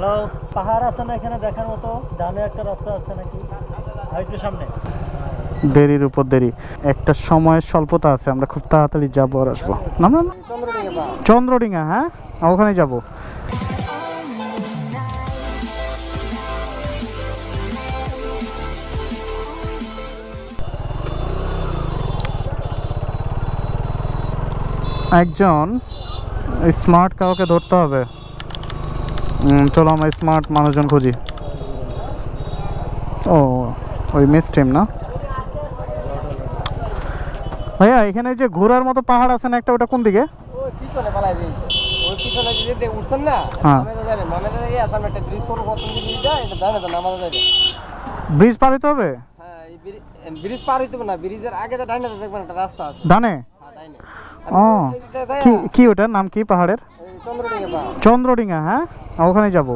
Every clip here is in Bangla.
হ্যালো, পাহাড় আছে না এখানে দেখার মতো? ডানে একটা রাস্তা আছে নাকি? আর সামনে। দেরির উপর দেরি। একটা সময়ের স্বল্পতা আছে, আমরা খুব তাড়াতাড়ি যাব আর আসব। না। হ্যাঁ? ওখানে যাব। একজন স্মার্ট কাউকে ধরতে হবে। চলো আমরা স্মার্ট মানুষজন খুঁজি। ও ওই মিস টিম না? ভাইয়া এখানে যে ঘোরার মতো পাহাড় আছে না একটা ওটা কোন দিকে? হ্যাঁ। ব্রিজ পার হইতে হবে? হ্যাঁ ব্রিজ পার হইতে না ব্রিজের আগে তো দেখবেন একটা রাস্তা আছে। ডানে? হ্যাঁ ও কি কি ওটার নাম কি পাহাড়ের? চন্দ্রডিঙ্গা হ্যাঁ? ওখানে যাব।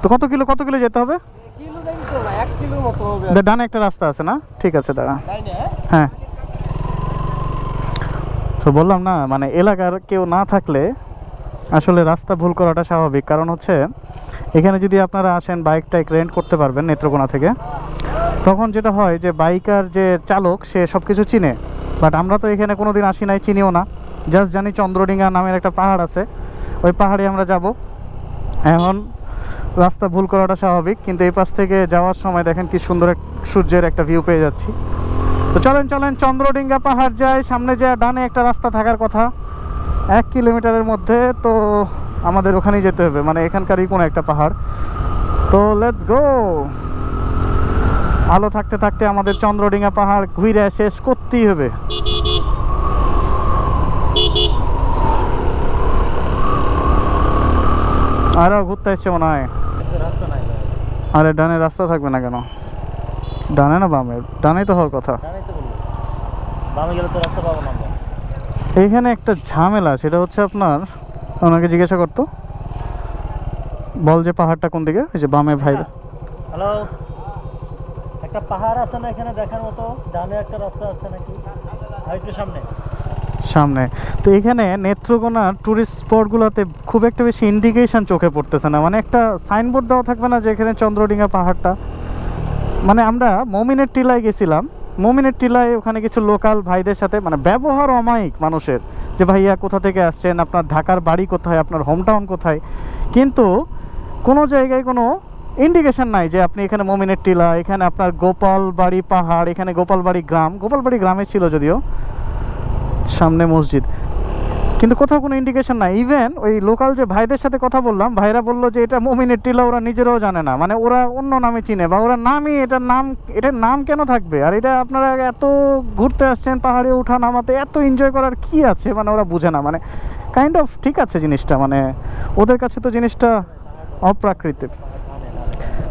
তো কত কিলো কত কিলো যেতে হবে? ডানে একটা রাস্তা আছে না? ঠিক আছে দাঁড়া। হ্যাঁ? হ্যাঁ। তো বললাম না মানে এলাকার কেউ না থাকলে আসলে রাস্তা ভুল করাটা স্বাভাবিক। কারণ হচ্ছে এখানে যদি আপনারা আসেন বাইক টাইক রেন্ট করতে পারবেন নেত্রকোনা থেকে তখন যেটা হয় যে বাইকার যে চালক সে সব কিছু চিনে। বাট আমরা তো এখানে কোনো দিন আসি নাই চিনিও না। জাস্ট জানি চন্দ্রডিঙ্গা নামের একটা পাহাড় আছে। ওই পাহাড়ে আমরা যাব। এখন রাস্তা ভুল করাটা স্বাভাবিক, কিন্তু এই পাশ থেকে যাওয়ার সময় দেখেন কি সুন্দর সূর্যের একটা ভিউ পেয়ে যাচ্ছি। তো চলেন চলেন, চন্দ্রডিঙ্গা পাহাড় যায় সামনে যায় ডানে একটা রাস্তা থাকার কথা, এক কিলোমিটারের মধ্যে তো আমাদের ওখানেই যেতে হবে মানে এখানকারই কোনো একটা পাহাড়। তো লেটস গো আলো থাকতে থাকতে আমাদের চন্দ্রডিঙ্গা পাহাড় ঘুরে শেষ করতেই হবে। আরও ঘুরতে এসছে মনে হয়। আরে ডানে রাস্তা থাকবে না কেন? ডানে না বামে? ডানেই তো হওয়ার কথা। এইখানে একটা ঝামেলা সেটা হচ্ছে আপনার ওনাকে জিজ্ঞাসা করতো বল যে পাহাড়টা কোন দিকে? ওই যে বামে ভাই। হ্যালো একটা পাহাড় আছে না এখানে দেখার মতো? ডানে একটা রাস্তা আছে নাকি? আর একটু সামনে। সামনে। তো এখানে নেত্রকোনা ট্যুরিস্ট স্পটগুলোতে খুব একটা বেশি ইন্ডিকেশন চোখে পড়তেছে না। মানে একটা সাইনবোর্ড দেওয়া থাকবে না যে এখানে চন্দ্রডিঙ্গা পাহাড়টা। মানে আমরা মমিনের টিলায় গেছিলাম। মমিনের টিলায় ওখানে কিছু লোকাল ভাইদের সাথে মানে ব্যবহার অমায়িক মানুষের যে, ভাইয়া, কোথা থেকে আসছেন? আপনার ঢাকার বাড়ি কোথায়? আপনার হোম টাউন কোথায়? কিন্তু কোনো জায়গায় কোনো ইন্ডিকেশন নাই যে, আপনি এখানে মমিনের টিলা, এখানে আপনার গোপালবাড়ি পাহাড়, এখানে গোপালবাড়ি গ্রাম। গোপালবাড়ি গ্রামে ছিল যদিও। সামনে মসজিদ। কিন্তু কোথাও কোনো ইন্ডিকেশন নাই। ইভেন ওই লোকাল যে ভাইদের সাথে কথা বললাম, ভাইরা বলল যে এটা মমিনের টিলা, ওরা নিজেরাও জানে না। মানে ওরা অন্য নামে চিনে বা ওরা নামই এটার নাম এটার নাম কেন থাকবে? আর এটা আপনারা এত ঘুরতে আসছেন, পাহাড়ে ওঠা নামাতে, এত এনজয় করার কি আছে? মানে ওরা বুঝে না। মানে কাইন্ড অফ ঠিক আছে জিনিসটা। মানে ওদের কাছে তো জিনিসটা অপ্রাকৃতিক।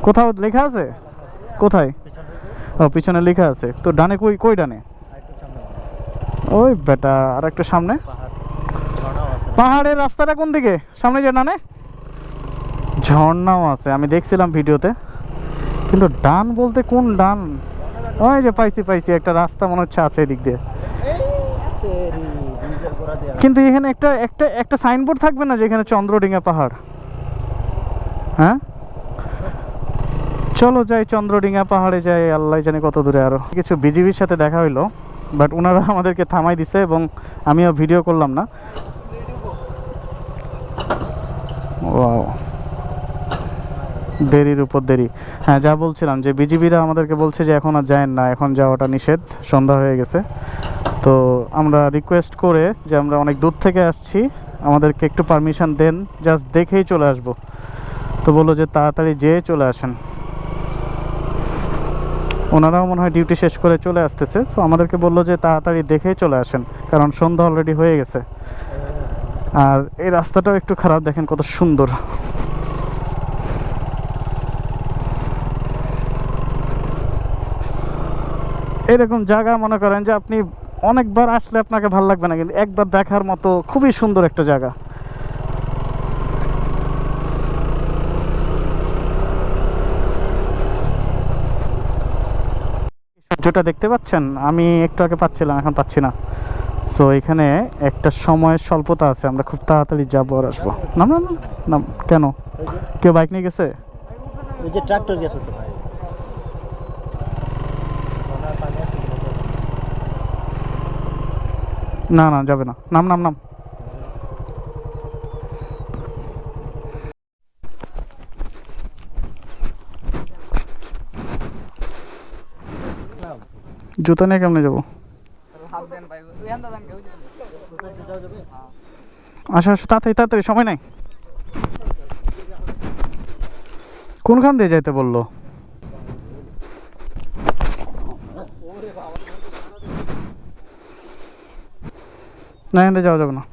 কোথাও লেখা আছে? কোথায়? ও, পিছনে লেখা আছে। তো ডানে কই কই ডানে? ওই বেটা, আর একটু সামনে। পাহাড়ের রাস্তাটা কোন দিকে? সামনে যে ডানে? ঝর্ণাও আছে, আমি দেখছিলাম ভিডিওতে। কিন্তু ডান বলতে কোন ডান? ওই যে পাইছি পাইছি, একটা রাস্তা মনে হচ্ছে আছে এদিক দিয়ে। কিন্তু এখানে একটা একটা একটা সাইনবোর্ড থাকবে না যে এখানে চন্দ্রডিঙ্গা পাহাড়? হ্যাঁ? চলো যাই চন্দ্রডিঙ্গা পাহাড়ে যাই, আল্লাহ জানে কত দূরে আরও। কিছু বিজিবির সাথে দেখা হইল। বাট ওনারা আমাদেরকে থামাই দিছে এবং আমিও ভিডিও করলাম না. দেরির উপর দেরি। হ্যাঁ যা বলছিলাম যে বিজিবিরা আমাদেরকে বলছে যে এখন আর যায়েন না, এখন যাওয়াটা নিষেধ, সন্ধ্যা হয়ে গেছে। তো আমরা রিকোয়েস্ট করে যে আমরা অনেক দূর থেকে আসছি, আমাদেরকে একটু পারমিশন দেন জাস্ট দেখেই চলে আসব। তো বলল যে তাড়াতাড়ি যেয়ে চলে আসেন। ওনারাও মনে হয় ডিউটি শেষ করে চলে আসতেছে। সো আমাদেরকে বলল যে তাড়াতাড়ি দেখেই চলে আসেন, কারণ সন্ধ্যা অলরেডি হয়ে গেছে। আর এই রাস্তাটাও একটু খারাপ, দেখেন কত সুন্দর। এরকম জায়গা মনে করেন যে আপনি অনেকবার আসলে আপনাকে ভালো লাগবে না, কিন্তু একবার দেখার মতো খুবই সুন্দর একটা জায়গা। সূর্যটা দেখতে পাচ্ছেন? আমি একটু আগে পাচ্ছিলাম এখন পাচ্ছি না। সো এখানে একটা সময়ের স্বল্পতা আছে আমরা খুব তাড়াতাড়ি যাব আর আসব। না না না না কেন? কেউ বাইক নিয়ে গেছে? ওই যে ট্রাক্টর গেছে ভাই তো? না না যাবে না। নাম নাম নাম। জুতা নিয়ে কেমনে যাব? আসো আসো তাড়াতাড়ি তাড়াতাড়ি, সময় নাই। কোনখান দিয়ে যাইতে বলল? না, এখান দিয়ে যাওয়া যাবে না।